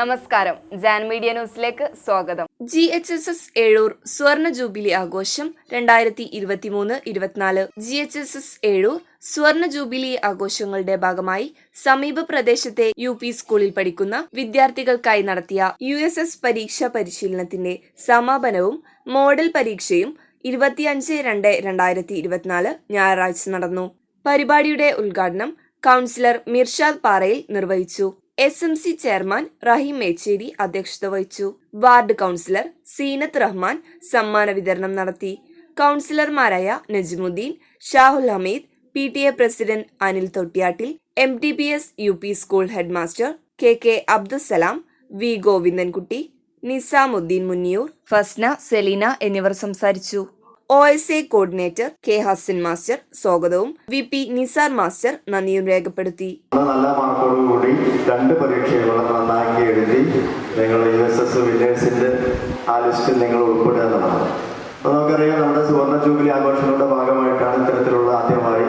നമസ്കാരം. ജാൻ മീഡിയ ന്യൂസിലേക്ക് സ്വാഗതം. G H S S Ezhur സ്വർണ ജൂബിലി ആഘോഷം രണ്ടായിരത്തി ഇരുപത്തിമൂന്ന് ഇരുപത്തിനാല് G H S S Ezhur സ്വർണ ജൂബിലി ആഘോഷങ്ങളുടെ ഭാഗമായി സമീപ പ്രദേശത്തെ യു പി സ്കൂളിൽ പഠിക്കുന്ന വിദ്യാർത്ഥികൾക്കായി നടത്തിയ യു എസ് എസ് പരീക്ഷാ പരിശീലനത്തിന്റെ സമാപനവും മോഡൽ പരീക്ഷയും ഇരുപത്തിയഞ്ച് രണ്ട് രണ്ടായിരത്തി ഇരുപത്തിനാല് ഞായറാഴ്ച നടന്നു. പരിപാടിയുടെ ഉദ്ഘാടനം കൗൺസിലർ മിർഷാദ് പാറയിൽ നിർവഹിച്ചു. S M C chairman Rahim Mecheri അധ്യക്ഷത വഹിച്ചു. വാർഡ് കൗൺസിലർ സീനത്ത് റഹ്മാൻ സമ്മാന വിതരണം നടത്തി. കൗൺസിലർമാരായ Najmuddin Shahul Hameed P T A president Anil Thottiyattil M T P S U P school headmaster K K Abdussalam V Govindankutty Nizamuddin Munniyur Fasna Selina എന്നിവർ സംസാരിച്ചു. O S A coordinator K Hasan master സ്വാഗതവും V P Nisar master നന്ദിയും രേഖപ്പെടുത്തി. മാർക്കോടുകൂടി രണ്ട് പരീക്ഷകളെ നന്നാക്കി എഴുതി നിങ്ങൾ U S S വിന്നേഴ്സിന്റെ ആ ലിസ്റ്റിൽ നിങ്ങൾ ഉൾപ്പെടുക എന്നുള്ളതാണ്. അപ്പോൾ നമുക്കറിയാം നമ്മുടെ സുവർണ ജൂബിലി ആഘോഷങ്ങളുടെ ഭാഗമായിട്ടാണ് ഇത്തരത്തിലുള്ള ആദ്യമായി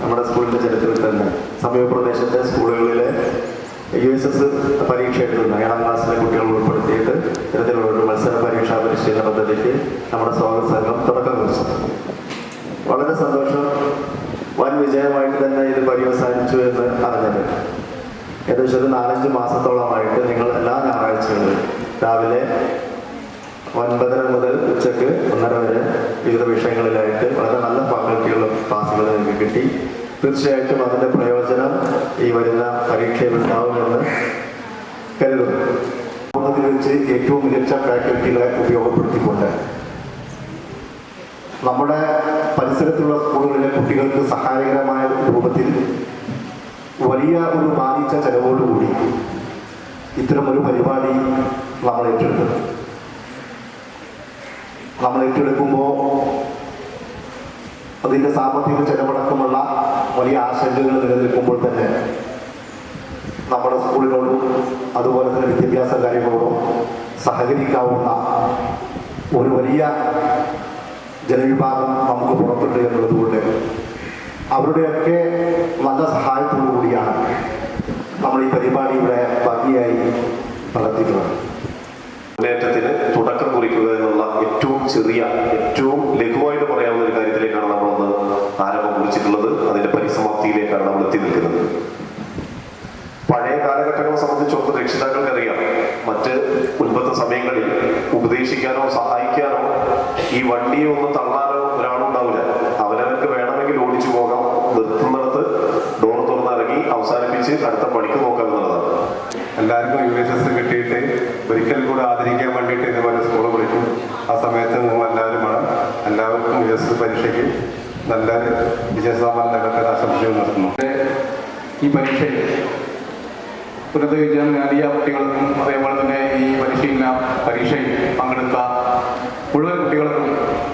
നമ്മുടെ സ്കൂളിന്റെ ചരിത്രത്തിൽ തന്നെ സമീപപ്രദേശത്തെ സ്കൂളുകളിലെ യു എസ് എസ് പരീക്ഷ എഴുതുന്ന ഏഴാം ക്ലാസ്സിലെ കുട്ടികൾ ഉൾപ്പെടുത്തിയിട്ട് ഇത്തരത്തിലുള്ള ഒരു മത്സര പരീക്ഷാ പരിശീലന പദ്ധതിക്ക് നമ്മുടെ സ്വാഗത സംഘം ഏകദേശം ഒരു നാലഞ്ച് മാസത്തോളമായിട്ട് നിങ്ങൾ എല്ലാ ഞായറാഴ്ചകളിലും രാവിലെ ഒൻപതര മുതൽ ഉച്ചയ്ക്ക് ഒന്നര വരെ വിവിധ വിഷയങ്ങളിലായിട്ട് വളരെ നല്ല ഫാക്കൽറ്റിയുള്ള ക്ലാസ്സുകൾ നിങ്ങൾക്ക് കിട്ടി. തീർച്ചയായിട്ടും അതിന്റെ പ്രയോജനം ഈ വരുന്ന പരീക്ഷയിൽ ഉണ്ടാവുമെന്ന് കരുതുന്നു. ലോകത്തിൽ വെച്ച് ഏറ്റവും മികച്ച ഫാക്കൽറ്റികളെ ഉപയോഗപ്പെടുത്തിക്കൊണ്ട് നമ്മുടെ പരിസരത്തുള്ള സ്കൂളുകളിലെ കുട്ടികൾക്ക് സഹായകരമായ രൂപത്തിൽ വലിയ ഒരു ബാധിച്ച ചെലവോടുകൂടി ഇത്തരമൊരു പരിപാടി നമ്മൾ ഏറ്റെടുത്തത് നമ്മൾ ഏറ്റെടുക്കുമ്പോൾ അതിന്റെ സാമ്പത്തിക ചെലവടക്കമുള്ള വലിയ ആശങ്കകൾ നിലനിൽക്കുമ്പോൾ തന്നെ നമ്മുടെ സ്കൂളിനോടും അതുപോലെ തന്നെ വിദ്യാഭ്യാസ കാര്യങ്ങളോടും സഹകരിക്കാവുന്ന ഒരു വലിയ ജനവിഭാഗം നമുക്ക് പുറത്തുണ്ട് എന്നുള്ളതുകൊണ്ട് അവരുടെയൊക്കെ നല്ല കൂടിയാണ് നമ്മൾ ഈ പരിപാടി ഇവിടെ ഭംഗിയായി നടത്തിയിട്ടുള്ളത്. മുന്നേറ്റത്തിന് തുടക്കം കുറിക്കുക എന്നുള്ള ഏറ്റവും ചെറിയ ഏറ്റവും ലഘുവായിട്ട് പറയാവുന്ന ഒരു കാര്യത്തിലേക്കാണ് നമ്മളൊന്ന് ആരംഭം കുറിച്ചിട്ടുള്ളത്. അതിന്റെ പരിസമാപ്തിയിലേക്കാണ് നമ്മൾ എത്തി നിൽക്കുന്നത്. പഴയ കാലഘട്ടങ്ങളെ സംബന്ധിച്ചോർത്ത് രക്ഷിതാക്കൾക്കറിയാം. മറ്റ് മുൻപത്തെ സമയങ്ങളിൽ ഉപദേശിക്കാനോ സഹായിക്കാനോ ഈ വണ്ടിയെ ഒന്ന് തള്ളാനോ ഒരാളുണ്ടാവില്ല. അവസാനിപ്പിച്ച് അടുത്ത പണിക്ക് നോക്കാമെന്നുള്ളതാണ് എല്ലാവർക്കും യു എസ് എസ് കിട്ടിയിട്ട് ഒരിക്കൽ കൂടെ ആദരിക്കാൻ വേണ്ടിയിട്ട് ഇതുപോലെ സ്കൂൾ വിളിക്കും ആ സമയത്ത് നിങ്ങൾ എല്ലാവരും വേണം. എല്ലാവർക്കും യു എസ് എസ് പരീക്ഷയ്ക്ക് നല്ല വിജയസാമാൻ നേടത്തെ ആശംസകൾ നടത്തുന്നു ഈ പരീക്ഷയിൽ ഉന്നത വിജയം നേടിയ കുട്ടികൾക്കും അതേപോലെ തന്നെ ഈ പരിശീലന പരീക്ഷയിൽ പങ്കെടുത്ത മുഴുവൻ കുട്ടികൾക്കും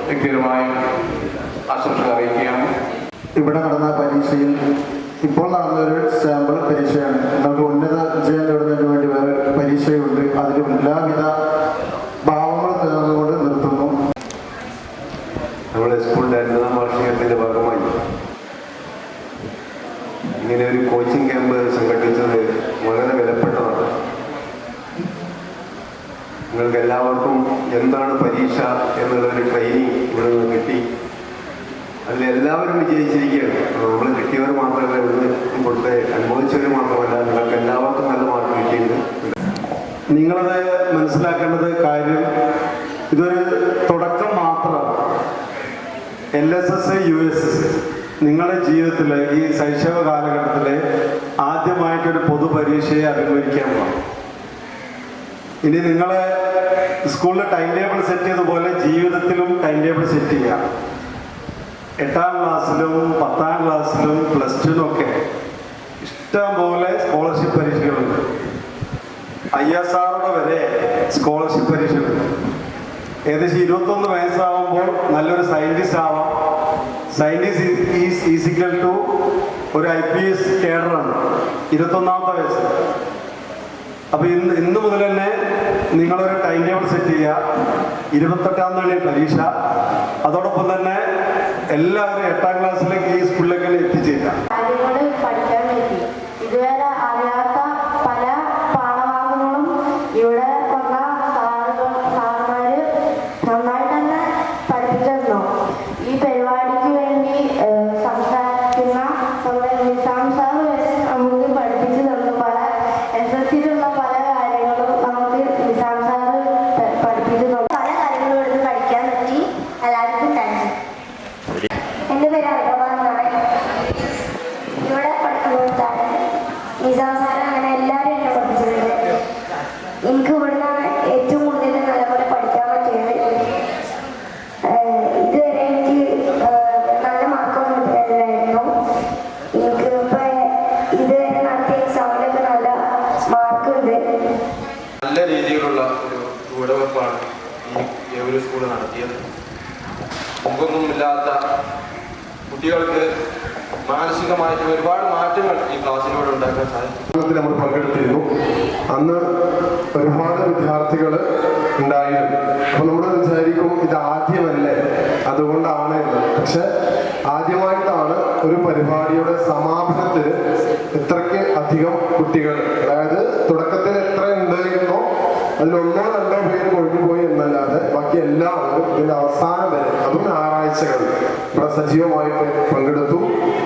വ്യക്തിപരമായും ആശംസകൾ അറിയിക്കുകയാണ്. ഇവിടെ നടന്ന പരീക്ഷയിൽ ഇപ്പോൾ നടന്നൊരു സാമ്പിൾ പരീക്ഷയാണ്. നമുക്ക് ഉന്നത വിജയം നേടുന്നതിന് വേണ്ടി വേറെ പരീക്ഷയുണ്ട്. അതിലും എല്ലാവിധ ഭാവങ്ങളും നേർന്നുകൊണ്ട് നിർത്തുന്നു. നമ്മുടെ സ്കൂളിന്റെ അൻപതാം വാർഷികത്തിന്റെ ഭാഗമായി ഇങ്ങനെ ഒരു കോച്ചിങ് ക്യാമ്പ് സംഘടിപ്പിച്ചത് വളരെ വിലപ്പെട്ടതാണ്. നിങ്ങൾക്ക് എല്ലാവർക്കും എന്താണ് പരീക്ഷ എന്നുള്ളൊരു ട്രെയിനിങ് ഇവിടെ നിന്ന് കിട്ടി. അതിൽ എല്ലാവരും വിജയിച്ചിരിക്കുകയാണ് നമ്മൾ കിട്ടിയവർ മാത്രമല്ല ഇവിടുന്ന് ഇവിടുത്തെ അനുഭവിച്ചവർ മാത്രമല്ല നിങ്ങൾക്ക് എല്ലാവർക്കും നല്ല മാർക്ക് കിട്ടിയിട്ടുണ്ട്. നിങ്ങളത് മനസ്സിലാക്കേണ്ടത് കാര്യം ഇതൊരു തുടക്കം മാത്രമാണ്. L S S U S S നിങ്ങളുടെ ജീവിതത്തിൽ ഈ ശൈശവ കാലഘട്ടത്തിൽ ആദ്യമായിട്ടൊരു പൊതുപരീക്ഷയെ അഭിമുഖിക്കാൻ പോകണം ഇനി നിങ്ങൾ സ്കൂളിൽ ടൈം ടേബിൾ സെറ്റ് ചെയ്തതുപോലെ ജീവിതത്തിലും ടൈം ടേബിൾ സെറ്റ് ചെയ്യുക എട്ടാം ക്ലാസ്സിലും പത്താം ക്ലാസ്സിലും പ്ലസ് ടുവിനൊക്കെ ഒക്കെ പോലെ സ്കോളർഷിപ്പ് പരീക്ഷകളുണ്ട്. ഐ എസ് ആറുടെ വരെ സ്കോളർഷിപ്പ് പരീക്ഷകളുണ്ട്. ഏകദേശം ഇരുപത്തൊന്ന് വയസ്സാവുമ്പോൾ നല്ലൊരു സയന്റിസ്റ്റ് ആവാം. സയന്റിസ്റ്റ് ഈസ് ഈസിക്കൽ ടു ഒരു ഐ പി എസ് കേഡറാണ് ഇരുപത്തൊന്നാമത്തെ വയസ്സ്. അപ്പോൾ ഇന്ന് ഇന്ന് മുതൽ തന്നെ നിങ്ങളൊരു ടൈം ടേബിൾ സെറ്റ് ചെയ്യുക. ഇരുപത്തെട്ടാം തീയതി പരീക്ഷ. അതോടൊപ്പം തന്നെ എല്ലാവരും എട്ടാം ക്ലാസ്സിലേക്ക് ഈ സ്കൂളിലേക്ക് എത്തിച്ചേരാം ഇതുവരെ അറിയാത്ത മാർക്കുണ്ട് നല്ല രീതിയിലുള്ള ഒരു ചുവടുവെപ്പാണ് ഈ ഒരു സ്കൂൾ നടത്തിയത്. മുമ്പൊന്നും ഇല്ലാത്ത കുട്ടികൾക്ക് മാനസികമായിട്ട് ഒരുപാട് മാറ്റങ്ങൾ ഈ ക്ലാസ്സിലൂടെ ഉണ്ടാക്കാൻ സാധിക്കും നമ്മൾ പങ്കെടുത്തിരുന്നു. അന്ന് ഒരുപാട് വിദ്യാർത്ഥികൾ ഉണ്ടായിരുന്നു. അപ്പൊ നമ്മൾ വിചാരിക്കും ഇത് ആദ്യമല്ലേ? അതുകൊണ്ടാണ് പക്ഷെ ഒരു പരിപാടിയുടെ സമാപനത്തിൽ എത്രക്ക് അധികം കുട്ടികൾ അതായത് തുടക്കത്തിൽ എത്ര ഉണ്ടായിരുന്നോ അതിലൊന്നോ രണ്ടോ പേര് ഒഴിഞ്ഞുപോയി എന്നല്ലാതെ ബാക്കി എല്ലാവരും ഇതിന്റെ അവസാനം വരെ അതും ഞായറാഴ്ചകൾ ഇവിടെ സജീവമായിട്ട് പങ്കെടുത്തു.